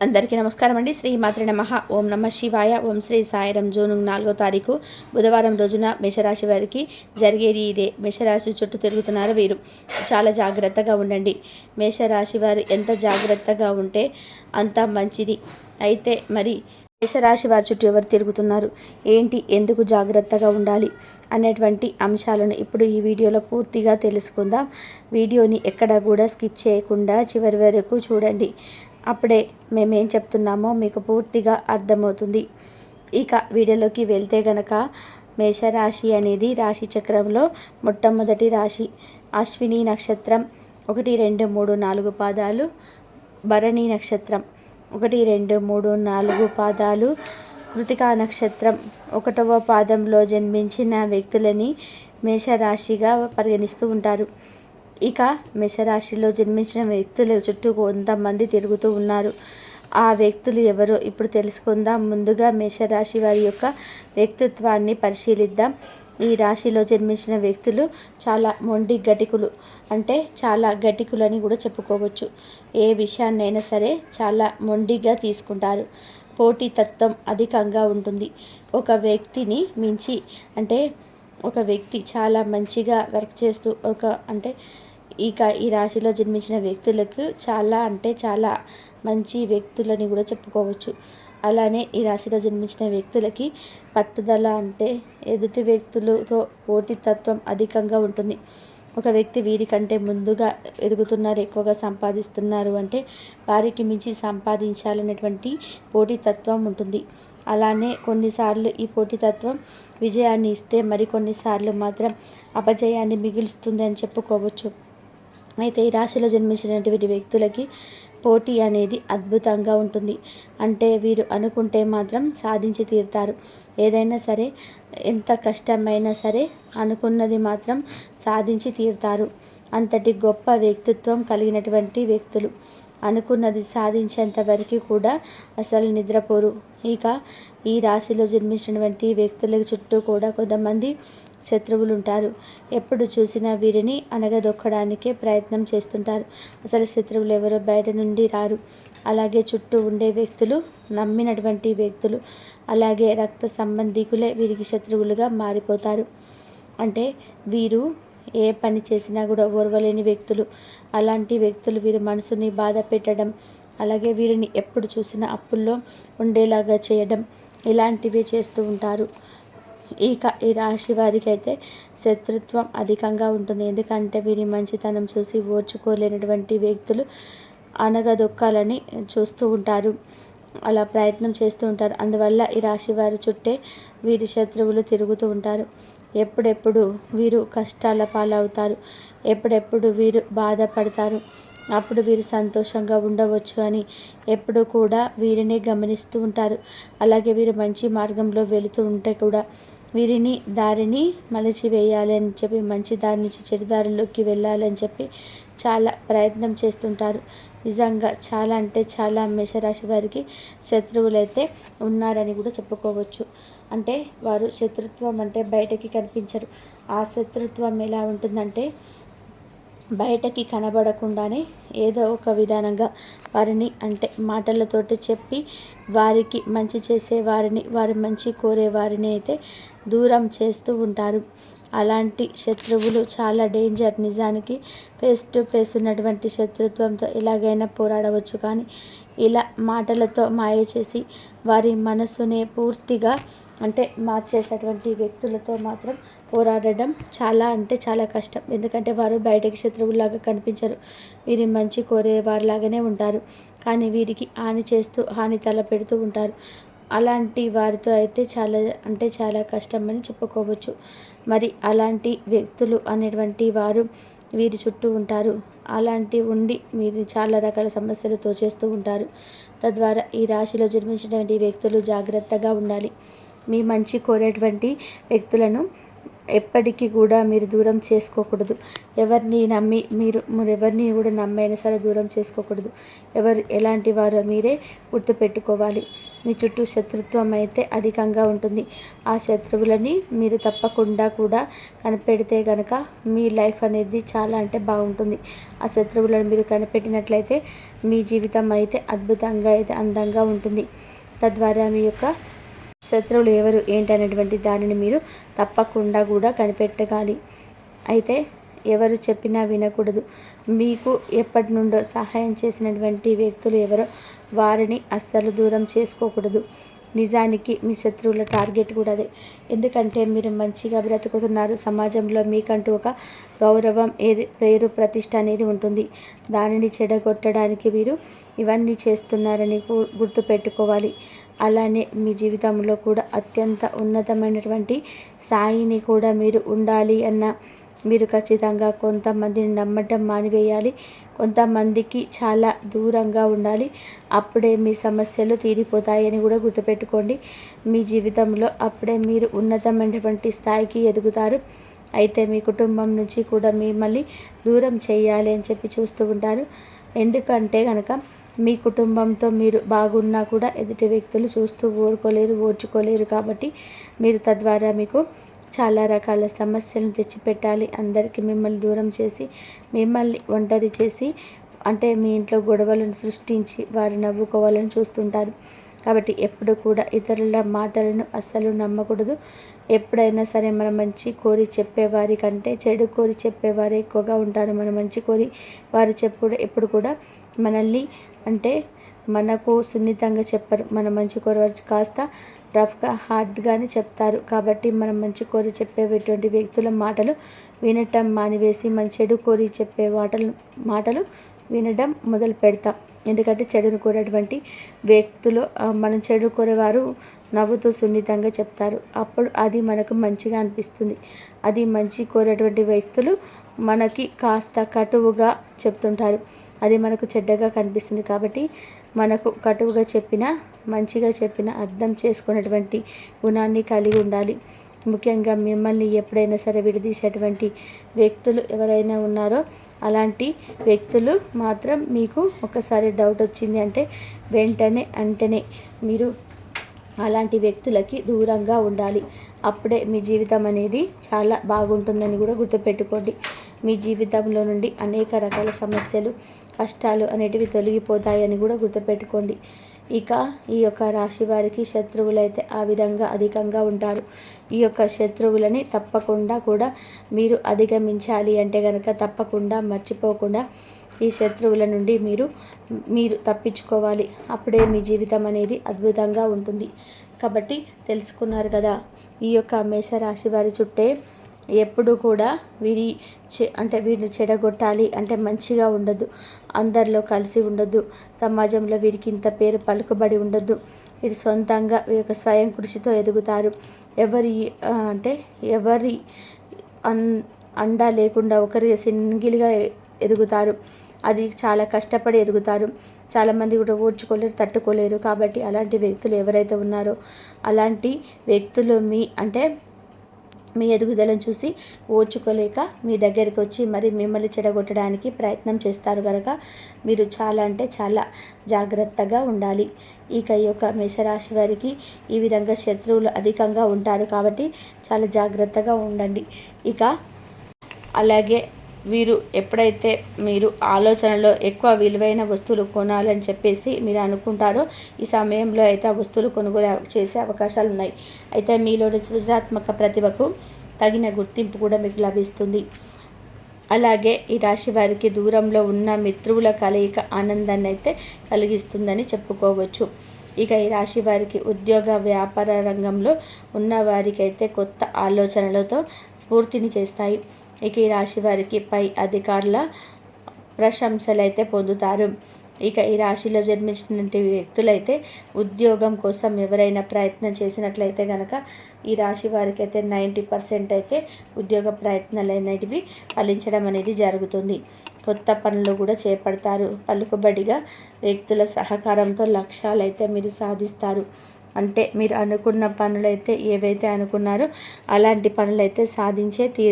అందరికీ నమస్కారం అండి. శ్రీ మాత్రి నమ. ఓం నమ శివాయ. ఓం శ్రీ సాయిరం జూన్ నాలుగో తారీఖు బుధవారం రోజున మేషరాశి వారికి జరిగేది ఇదే. మేషరాశి చుట్టూ తిరుగుతున్నారు వీరు. చాలా జాగ్రత్తగా ఉండండి. మేషరాశి వారు ఎంత జాగ్రత్తగా ఉంటే అంత మంచిది. అయితే మరి మేషరాశి వారి చుట్టూ ఎవరు తిరుగుతున్నారు? ఏంటి? ఎందుకు జాగ్రత్తగా ఉండాలి? అనేటువంటి అంశాలను ఇప్పుడు ఈ వీడియోలో పూర్తిగా తెలుసుకుందాం. వీడియోని ఎక్కడ కూడా స్కిప్ చేయకుండా చివరి వరకు చూడండి. అప్పుడే మేమేం చెప్తున్నామో మీకు పూర్తిగా అర్థమవుతుంది. ఇక వీడియోలోకి వెళ్తే గనక మేషరాశి అనేది రాశి చక్రంలో మొట్టమొదటి రాశి. అశ్విని నక్షత్రం ఒకటి రెండు మూడు నాలుగు పాదాలు. భరణి నక్షత్రం ఒకటి రెండు మూడు నాలుగు పాదాలు. కృతికా నక్షత్రం ఒకటవ పాదంలో జన్మించిన వ్యక్తులని మేషరాశిగా పరిగణిస్తూ ఉంటారు. ఇక మేషరాశిలో జన్మించిన వ్యక్తుల చుట్టూ కొంతమంది తిరుగుతూ ఉన్నారు. ఆ వ్యక్తులు ఎవరో ఇప్పుడు తెలుసుకుందాం. ముందుగా మేషరాశి వారి యొక్క వ్యక్తిత్వాన్ని పరిశీలిద్దాం. ఈ రాశిలో జన్మించిన వ్యక్తులు చాలా మొండి గటికులు అంటే చాలా గటికులని కూడా చెప్పుకోవచ్చు. ఏ విషయాన్నైనా సరే చాలా మొండిగా తీసుకుంటారు. పోటీతత్వం అధికంగా ఉంటుంది. ఒక వ్యక్తిని మించి అంటే ఒక వ్యక్తి చాలా మంచిగా వర్క్ చేస్తూ ఒక అంటే ఇక ఈ రాశిలో జన్మించిన వ్యక్తులకు చాలా అంటే చాలా మంచి వ్యక్తులని కూడా చెప్పుకోవచ్చు. అలానే ఈ రాశిలో జన్మించిన వ్యక్తులకి పట్టుదల అంటే ఎదుటి వ్యక్తులతో పోటీతత్వం అధికంగా ఉంటుంది. ఒక వ్యక్తి వీరికంటే ముందుగా ఎదుగుతున్నారు ఎక్కువగా సంపాదిస్తున్నారు అంటే వారికి మించి సంపాదించాలనేటువంటి పోటీతత్వం ఉంటుంది. అలానే కొన్నిసార్లు ఈ పోటీతత్వం విజయాన్ని ఇస్తే మరికొన్నిసార్లు మాత్రం అపజయాన్ని మిగులుస్తుంది అని చెప్పుకోవచ్చు. అయితే ఈ రాశిలో జన్మించినటువంటి వ్యక్తులకి పోటీ అనేది అద్భుతంగా ఉంటుంది. అంటే వీరు అనుకుంటే మాత్రం సాధించి తీరుతారు. ఏదైనా సరే ఎంత కష్టమైనా సరే అనుకున్నది మాత్రం సాధించి తీరుతారు. అంతటి గొప్ప వ్యక్తిత్వం కలిగినటువంటి వ్యక్తులు. అనుకున్నది సాధించేంత వరకు కూడా అసలు నిద్రపోరు. ఇక ఈ రాశిలో జన్మించినటువంటి వ్యక్తుల చుట్టూ కూడా కొంతమంది శత్రువులు ఉంటారు ఎప్పుడు చూసినా వీరిని అనగదొక్కడానికే ప్రయత్నం చేస్తుంటారు. అసలు శత్రువులు ఎవరో బయట నుండి రారు. అలాగే చుట్టూ ఉండే వ్యక్తులు నమ్మినటువంటి వ్యక్తులు అలాగే రక్త సంబంధికులే వీరికి శత్రువులుగా మారిపోతారు. అంటే వీరు ఏ పని చేసినా కూడా ఓర్వలేని వ్యక్తులు. అలాంటి వ్యక్తులు వీరి మనసుని బాధ పెట్టడం అలాగే వీరిని ఎప్పుడు చూసినా అప్పుల్లో ఉండేలాగా చేయడం ఇలాంటివి చేస్తూ ఉంటారు. ఇక ఈ రాశి వారికి అయితే శత్రుత్వం అధికంగా ఉంటుంది. ఎందుకంటే వీరి మంచితనం చూసి ఓర్చుకోలేనటువంటి వ్యక్తులు అనగదొక్కాలని చూస్తూ ఉంటారు. అలా ప్రయత్నం చేస్తూ ఉంటారు. అందువల్ల ఈ రాశి వారి చుట్టే వీరి శత్రువులు తిరుగుతూ ఉంటారు. ఎప్పుడెప్పుడు వీరు కష్టాల పాలవుతారు. ఎప్పుడెప్పుడు వీరు బాధపడతారు. అప్పుడు వీరు సంతోషంగా ఉండవచ్చు అని ఎప్పుడు కూడా వీరిని గమనిస్తూ ఉంటారు. అలాగే వీరు మంచి మార్గంలో వెళుతూ ఉంటే కూడా వీరిని దారిని మలిచివేయాలి అని చెప్పి మంచి దారి నుంచి చెడు దారిలోకి వెళ్ళాలని చెప్పి చాలా ప్రయత్నం చేస్తుంటారు. నిజంగా చాలా అంటే చాలా మేషరాశి వారికి శత్రువులైతే ఉన్నారని కూడా చెప్పుకోవచ్చు. అంటే వారు శత్రుత్వం అంటే బయటకి కనిపించరు. ఆ శత్రుత్వం ఎలా ఉంటుందంటే బయటకి కనబడకుండానే ఏదో ఒక విధానంగా వారిని అంటే మాటలతోటి చెప్పి వారికి మంచి చేసే వారిని వారి మంచి కోరే వారిని అయితే దూరం చేస్తూ ఉంటారు. అలాంటి శత్రువులు చాలా డేంజర్. నిజానికి ఫేస్ టు ఫేస్ ఉన్నటువంటి శత్రుత్వంతో ఎలాగైనా పోరాడవచ్చు కానీ ఇలా మాటలతో మాయ చేసి వారి మనసునే పూర్తిగా అంటే మార్చేసేటువంటి వ్యక్తులతో మాత్రం పోరాడడం చాలా అంటే చాలా కష్టం. ఎందుకంటే వారు బయటకి శత్రువులాగా కనిపించరు. వీరి మంచి కోరే వారిలాగానే ఉంటారు. కానీ వీరికి హాని చేస్తూ హాని తల పెడుతూ ఉంటారు. అలాంటి వారితో అయితే చాలా అంటే చాలా కష్టం అని చెప్పుకోవచ్చు. మరి అలాంటి వ్యక్తులు అనేటువంటి వారు వీరి చుట్టూ ఉంటారు. అలాంటి ఉండి మీరు చాలా రకాల సమస్యలతో చేస్తూ ఉంటారు. తద్వారా ఈ రాశిలో జన్మించినటువంటి వ్యక్తులు జాగ్రత్తగా ఉండాలి. మీ మంచి కోరేటువంటి వ్యక్తులను ఎప్పటికీ కూడా మీరు దూరం చేసుకోకూడదు. ఎవరిని నమ్మి మీరు మీరు ఎవరిని కూడా నమ్మైనా సరే దూరం చేసుకోకూడదు. ఎవరు ఎలాంటి వారో మీరే గుర్తుపెట్టుకోవాలి. మీ చుట్టూ శత్రుత్వం అయితే అధికంగా ఉంటుంది. ఆ శత్రువులని మీరు తప్పకుండా కూడా కనిపెడితే కనుక మీ లైఫ్ అనేది చాలా అంటే బాగుంటుంది. ఆ శత్రువులను మీరు కనిపెట్టినట్లయితే మీ జీవితం అయితే అద్భుతంగా అయితే అందంగా ఉంటుంది. తద్వారా మీ యొక్క శత్రువులు ఎవరు ఏంటనేటువంటి దానిని మీరు తప్పకుండా కూడా కనిపెట్టగాలి. అయితే ఎవరు చెప్పినా వినకూడదు. మీకు ఎప్పటి నుండో సహాయం చేసినటువంటి వ్యక్తులు ఎవరో వారిని అస్సలు దూరం చేసుకోకూడదు. నిజానికి మీ శత్రువుల టార్గెట్ కూడా అదే. ఎందుకంటే మీరు మంచిగా బ్రతుకుతున్నారు. సమాజంలో మీకంటూ ఒక గౌరవం ఏది పేరు ప్రతిష్ట అనేది ఉంటుంది. దానిని చెడగొట్టడానికి మీరు ఇవన్నీ చేస్తున్నారని గు- గుర్తుపెట్టుకోవాలి. అలానే మీ జీవితంలో కూడా అత్యంత ఉన్నతమైనటువంటి స్థాయిని కూడా మీరు ఉండాలి అన్న మీరు ఖచ్చితంగా కొంతమందిని నమ్మటం మానివేయాలి. కొంతమందికి చాలా దూరంగా ఉండాలి. అప్పుడే మీ సమస్యలు తీరిపోతాయని కూడా గుర్తుపెట్టుకోండి. మీ జీవితంలో అప్పుడే మీరు ఉన్నతమైనటువంటి స్థాయికి ఎదుగుతారు. అయితే మీ కుటుంబం నుంచి కూడా మిమ్మల్ని దూరం చేయాలి అని చెప్పి చూస్తూ ఉంటారు. ఎందుకంటే కనుక మీ కుటుంబంతో మీరు బాగున్నా కూడా ఎదుటి వ్యక్తులు చూస్తూ ఊరుకోలేరు ఓర్చుకోలేరు కాబట్టి మీరు తద్వారా మీకు చాలా రకాల సమస్యలను తెచ్చిపెట్టాలి. అందరికీ మిమ్మల్ని దూరం చేసి మిమ్మల్ని ఒంటరి చేసి అంటే మీ ఇంట్లో గొడవలను సృష్టించి వారు నవ్వుకోవాలని చూస్తుంటారు. కాబట్టి ఎప్పుడు కూడా ఇతరుల మాటలను అస్సలు నమ్మకూడదు. ఎప్పుడైనా సరే మన మంచి కోరి చెప్పేవారి కంటే చెడు కోరి చెప్పేవారు ఎక్కువగా ఉంటారు. మన మంచి కోరి వారు చెప్పుడు ఎప్పుడు కూడా మనల్ని అంటే మనకు సున్నితంగా చెప్పరు. మన మంచి కోరి కాస్త రఫ్గా హార్డ్గానే చెప్తారు. కాబట్టి మనం మంచి కోరి చెప్పేటువంటి వ్యక్తుల మాటలు వినటం మానివేసి మన చెడు కోరి చెప్పే మాటలు మాటలు వినడం మొదలు పెడతాం. ఎందుకంటే చెడును కోరేటువంటి వ్యక్తులు మనం చెడు కోరేవారు నవ్వుతూ సున్నితంగా చెప్తారు. అప్పుడు అది మనకు మంచిగా అనిపిస్తుంది. అది మంచి కోరేటువంటి వ్యక్తులు మనకి కాస్త కటువుగా చెప్తుంటారు. అది మనకు చెడ్డగా కనిపిస్తుంది కాబట్టి మనకు కటువుగా చెప్పిన మంచిగా చెప్పిన అర్థం చేసుకునేటువంటి గుణాన్ని కలిగి ఉండాలి. ముఖ్యంగా మిమ్మల్ని ఎప్పుడైనా సరే విడదీసేటువంటి వ్యక్తులు ఎవరైనా ఉన్నారో అలాంటి వ్యక్తులు మాత్రం మీకు ఒకసారి డౌట్ వచ్చింది అంటే వెంటనే అంటేనే మీరు అలాంటి వ్యక్తులకి దూరంగా ఉండాలి. అప్పుడే మీ జీవితం అనేది చాలా బాగుంటుందని కూడా గుర్తుపెట్టుకోండి. మీ జీవితంలో నుండి అనేక రకాల సమస్యలు కష్టాలు అనేటివి తొలగిపోతాయని కూడా గుర్తుపెట్టుకోండి. ఇక ఈ యొక్క రాశి వారికి శత్రువులైతే ఆ విధంగా అధికంగా ఉంటారు. ఈ యొక్క శత్రువులని తప్పకుండా కూడా మీరు అధిగమించాలి అంటే కనుక తప్పకుండా మర్చిపోకుండా ఈ శత్రువుల నుండి మీరు మీరు తప్పించుకోవాలి. అప్పుడే మీ జీవితం అనేది అద్భుతంగా ఉంటుంది. కాబట్టి తెలుసుకున్నారు కదా ఈ యొక్క మేషరాశి వారి చుట్టే ఎప్పుడు కూడా వీరి చె అంటే వీరిని చెడగొట్టాలి అంటే మంచిగా ఉండదు. అందరిలో కలిసి ఉండదు. సమాజంలో వీరికి ఇంత పేరు పలుకుబడి ఉండొద్దు వీరు సొంతంగా వీరి యొక్క స్వయం కృషితో ఎదుగుతారు. ఎవరి అంటే ఎవరి అన్ అండా లేకుండా ఒకరి సింగిల్గా ఎదుగుతారు. అది చాలా కష్టపడి ఎదుగుతారు. చాలామంది కూడా ఓడ్చుకోలేరు తట్టుకోలేరు. కాబట్టి అలాంటి వ్యక్తులు ఎవరైతే ఉన్నారో అలాంటి వ్యక్తులు మీ అంటే మీ ఎదుగుదలను చూసి ఓర్చుకోలేక మీ దగ్గరికి వచ్చి మరి మిమ్మల్ని చెడగొట్టడానికి ప్రయత్నం చేస్తారు కనుక మీరు చాలా అంటే చాలా జాగ్రత్తగా ఉండాలి. ఇక ఈ యొక్క మేషరాశి వారికి ఈ విధంగా శత్రువులు అధికంగా ఉంటారు కాబట్టి చాలా జాగ్రత్తగా ఉండండి. ఇక అలాగే వీరు ఎప్పుడైతే మీరు ఆలోచనలో ఎక్కువ విలువైన వస్తువులు కొనాలని చెప్పేసి మీరు అనుకుంటారో ఈ సమయంలో అయితే ఆ వస్తువులు కొనుగోలు చేసే అవకాశాలు ఉన్నాయి. అయితే మీలోని సృజనాత్మక ప్రతిభకు తగిన గుర్తింపు కూడా మీకు లభిస్తుంది. అలాగే ఈ రాశి వారికి దూరంలో ఉన్న మిత్రువుల కలయిక ఆనందాన్ని అయితే కలిగిస్తుందని చెప్పుకోవచ్చు. ఇక ఈ రాశి వారికి ఉద్యోగ వ్యాపార రంగంలో ఉన్న వారికైతే కొత్త ఆలోచనలతో స్ఫూర్తిని చేస్తాయి. ఇక ఈ రాశి వారికి పై అధికారుల ప్రశంసలు అయితే పొందుతారు. ఇక ఈ రాశిలో జన్మించినటువంటి వ్యక్తులైతే ఉద్యోగం కోసం ఎవరైనా ప్రయత్నం చేసినట్లయితే కనుక ఈ రాశి వారికి అయితే నైంటీ పర్సెంట్ అయితే ఉద్యోగ ప్రయత్నాలు అనేటివి ఫలించడం అనేది జరుగుతుంది. కొత్త పనులు కూడా చేపడతారు. పలుకుబడిగా వ్యక్తుల సహకారంతో లక్ష్యాలు అయితే మీరు సాధిస్తారు. అంటే మీరు అనుకున్న పనులైతే ఏవైతే అనుకున్నారో అలాంటి పనులైతే సాధించే తీ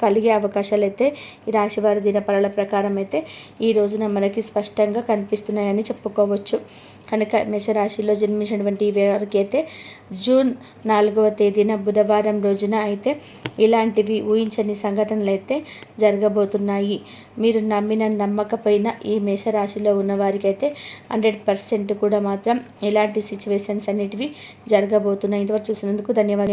కలిగే అవకాశాలు అయితే ఈ రాశివారి దినపరాల ప్రకారం అయితే ఈ రోజున మనకి స్పష్టంగా కనిపిస్తున్నాయని చెప్పుకోవచ్చు. కనుక మేషరాశిలో జన్మించినటువంటి వారికి అయితే జూన్ నాలుగవ తేదీన బుధవారం రోజున అయితే ఇలాంటివి ఊహించని సంఘటనలు అయితే జరగబోతున్నాయి. మీరు నమ్మిన నమ్మకపోయినా ఈ మేషరాశిలో ఉన్నవారికి అయితే హండ్రెడ్ పర్సెంట్ కూడా మాత్రం ఇలాంటి సిచ్యువేషన్స్ అనేటివి జరగబోతున్నాయి. ఇంతవరకు చూసినందుకు ధన్యవాదాలు.